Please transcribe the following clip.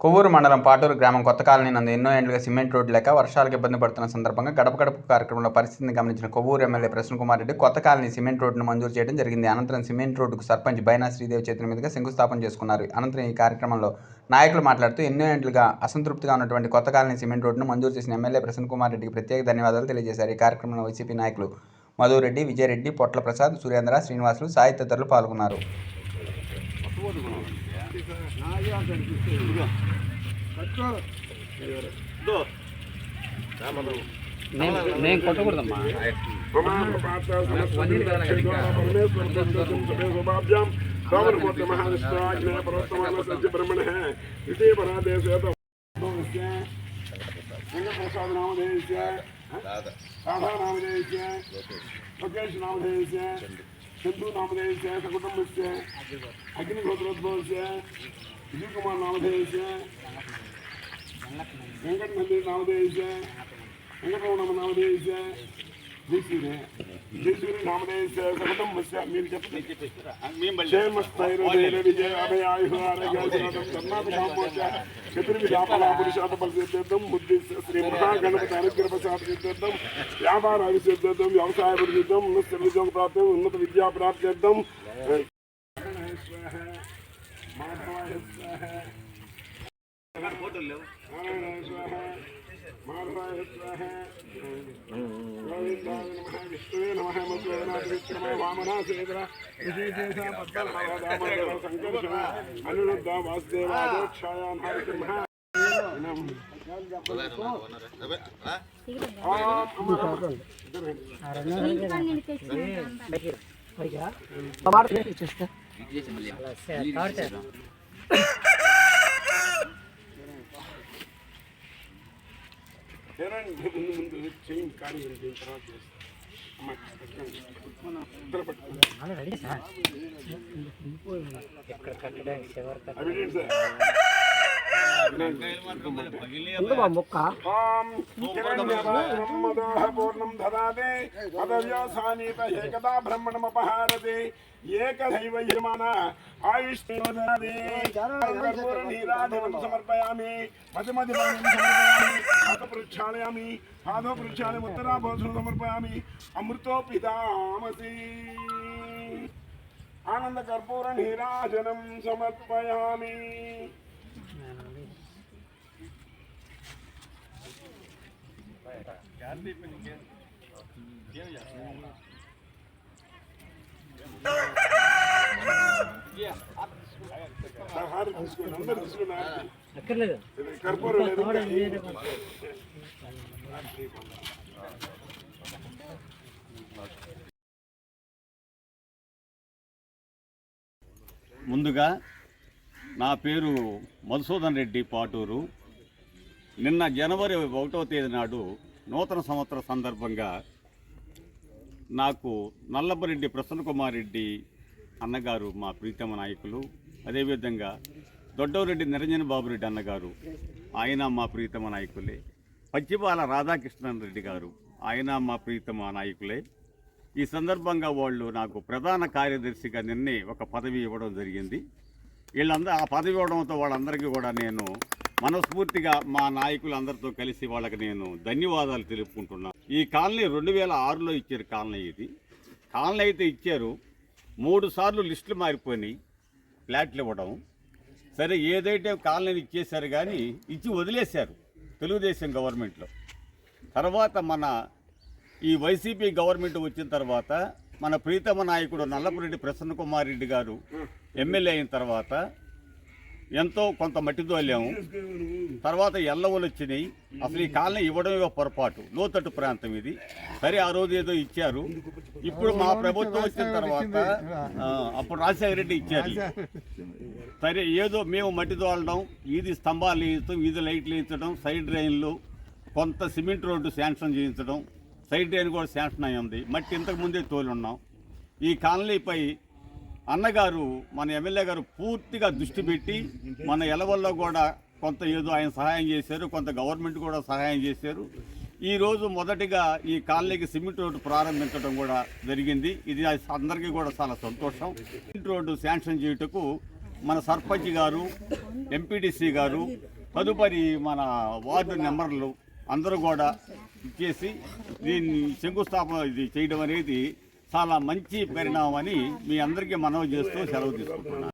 కొవ్వూరు మండలం పాటూరు గ్రామం కొత్త కాలనీ నందు ఎన్నో ఏళ్ళుగా సిమెంట్ రోడ్డు లేక వర్షాలకు ఇబ్బంది పడుతున్న సందర్భంగా గడప గడప కార్యక్రమంలో పరిస్థితిని గమనించిన కొవ్వూరు ఎమ్మెల్యే ప్రసన్న కుమార్ రెడ్డి కొత్త కాలనీ సిమెంట్ రోడ్డును మంజూరు చేయడం జరిగింది. అనంతరం సిమెంట్ రోడ్డుకు సర్పంచ్ బైనా శ్రీదేవి చేతుల మీదుగా శంకుస్థాపన చేసుకున్నారు. అనంతరం ఈ కార్యక్రమంలో నాయకులు మాట్లాడుతూ ఎన్నో ఏళ్ళుగా అసంతృప్తిగా ఉన్నటువంటి కొత్త కాలనీ సిమెంట్ రోడ్డును మంజూరు చేసిన ఎమ్మెల్యే ప్రసన్న కుమార్ రెడ్డికి ప్రత్యేక ధన్యవాదాలు తెలియజేశారు. ఈ కార్యక్రమంలో వైసీపీ నాయకులు మధురెడ్డి విజయరెడ్డి పొట్ల ప్రసాద్ సురేంద్ర శ్రీనివాసులు సాయి తదితరులు పాల్గొన్నారు. నేను కొట్టకూడదమ్మా వెంకటప్రసాద్ నామధేయస్య రాధా నామధేయస్య లోకేష్ నామధేయస్య सिंधु नामधेयस्य सकुटुम्बस्य अग्निहोत्रोद्भवस्य विजुकुमार नामधेयस्य वेङ्कटनन्दी नामधेयस्य वेङ्कटरमण नामधेयस्य వెంకటరమణ నామధేయస్య జయసూర్య జయసూర్య నామధేయస్య సకుటుంబస్య మీరు చెప్పండి. విజయ అభయాయు ఆరోగ్యం కర్ణాటక చతుర్విధాపలా పురుషార్థ పరిసిద్ధార్థం బుద్ధి శ్రీ మహా గణపతి అనుగ్రహ వ్యాపార వ్యవసాయ ఉన్నత ఉద్యోగ ప్రాప్తి ఉన్నత విద్యా నారాయణాయ ఫోటోలు లేవు? స్వాహ విష్ణువే నమః మధువనాథ వామనాసేంద్ర విశేషేష పద్మనాభదామోదర సంకర్షణ అనిరుద్ధ నరసింహ ముందు ముందు చేయండి కార్యం దీని తర్వాత చేస్తాం అమ్మ పెట్టండి. ఇద్దరు పట్టుకోండి. ఇక్కడ కట్టడానికి చివరి అవినీతి పూర్ణం దదాతే పదవ్యాసానీత ఏకదా బ్రహ్మణమపహారతే ఏకదైవ యజమాన ఆయుష్మోదనాదే నీరాధిపం సమర్పయామి మధుమధిపానం సమర్పయామి పాద ప్రక్షాళయామి పాదో ప్రక్షాళయం ఉత్తరాభోజనం సమర్పయామి అమృతో ఆనంద కర్పూర నీరాజనం సమర్పయామి. కర్పూరం ముందుగా నా పేరు మధుసూదన్ రెడ్డి పాటూరు. నిన్న జనవరి ఒకటో తేదీ నాడు నూతన సంవత్సర సందర్భంగా నాకు నల్లపరెడ్డి ప్రసన్న కుమార్ రెడ్డి అన్నగారు మా ప్రీతమ నాయకులు అదేవిధంగా దొడ్డవరెడ్డి నిరంజన బాబు రెడ్డి అన్నగారు ఆయన మా ప్రీతమ నాయకులే. పచ్చిపాల రాధాకృష్ణన్ రెడ్డి గారు ఆయన మా ప్రీతమ నాయకులే. ఈ సందర్భంగా వాళ్ళు నాకు ప్రధాన కార్యదర్శిగా నిన్నే ఒక పదవి ఇవ్వడం జరిగింది. వీళ్ళందరూ ఆ పదవి ఇవ్వడంతో వాళ్ళందరికీ కూడా నేను మనస్ఫూర్తిగా మా నాయకులందరితో కలిసి వాళ్ళకి నేను ధన్యవాదాలు తెలుపుకుంటున్నాను ఈ కాలనీ రెండు వేల ఆరులో ఇచ్చారు కాలనీ ఇది. కాలనీ అయితే ఇచ్చారు. మూడు సార్లు లిస్టులు మారిపోయినాయి. ఫ్లాట్లు ఇవ్వడం. సరే ఏదైతే కాలనీ ఇచ్చేశారు కానీ ఇచ్చి వదిలేశారు తెలుగుదేశం గవర్నమెంట్లో. తర్వాత మన ఈ వైసీపీ గవర్నమెంట్ వచ్చిన తర్వాత మన ప్రీతమ నాయకుడు నల్లపురెడ్డి ప్రసన్న కుమార్ రెడ్డి గారు ఎమ్మెల్యే అయిన తర్వాత ఎంతో కొంత మట్టితో వెళ్ళాము. తర్వాత ఎల్లవలు వచ్చినాయి. అసలు ఈ కాలనీ ఇవ్వడమే పొరపాటు. లోతట్టు ప్రాంతం ఇది. సరే ఆ రోజు ఏదో ఇచ్చారు. ఇప్పుడు మా ప్రభుత్వం వచ్చిన తర్వాత అప్పుడు రాజశేఖర రెడ్డి ఇచ్చారు. సరే ఏదో మేము మట్టి తోలడం వీధి స్తంభాలు వేయించడం వీధి లైట్లు వేయించడం సైడ్ డ్రైన్లు కొంత సిమెంట్ రోడ్డు శాంక్షన్ చేయించడం సైడ్ డ్రైన్ కూడా శాంక్షన్ అయ్యింది. మట్టి ఇంతకు ముందే తోలి ఉన్నాం. ఈ కాలనీపై అన్నగారు మన ఎమ్మెల్యే గారు పూర్తిగా దృష్టి పెట్టి మన ఎలవల్లో కూడా కొంత ఏదో ఆయన సహాయం చేశారు కొంత గవర్నమెంట్ కూడా సహాయం చేశారు. ఈరోజు మొదటిగా ఈ కాలనీకి సిమెంట్ రోడ్డు ప్రారంభించడం కూడా జరిగింది. ఇది అందరికీ కూడా చాలా సంతోషం. సిమెంట్ రోడ్డు శాంక్షన్ చేయుటకు మన సర్పంచ్ గారు ఎంపీటీసీ గారు తదుపరి మన వార్డు నెంబర్లు అందరూ కూడా ఇచ్చేసి దీన్ని శంకుస్థాపన ఇది చేయడం అనేది చాలా మంచి పరిణామం అని మీ అందరికీ మనవి చేస్తూ సెలవు తీసుకుంటున్నాను.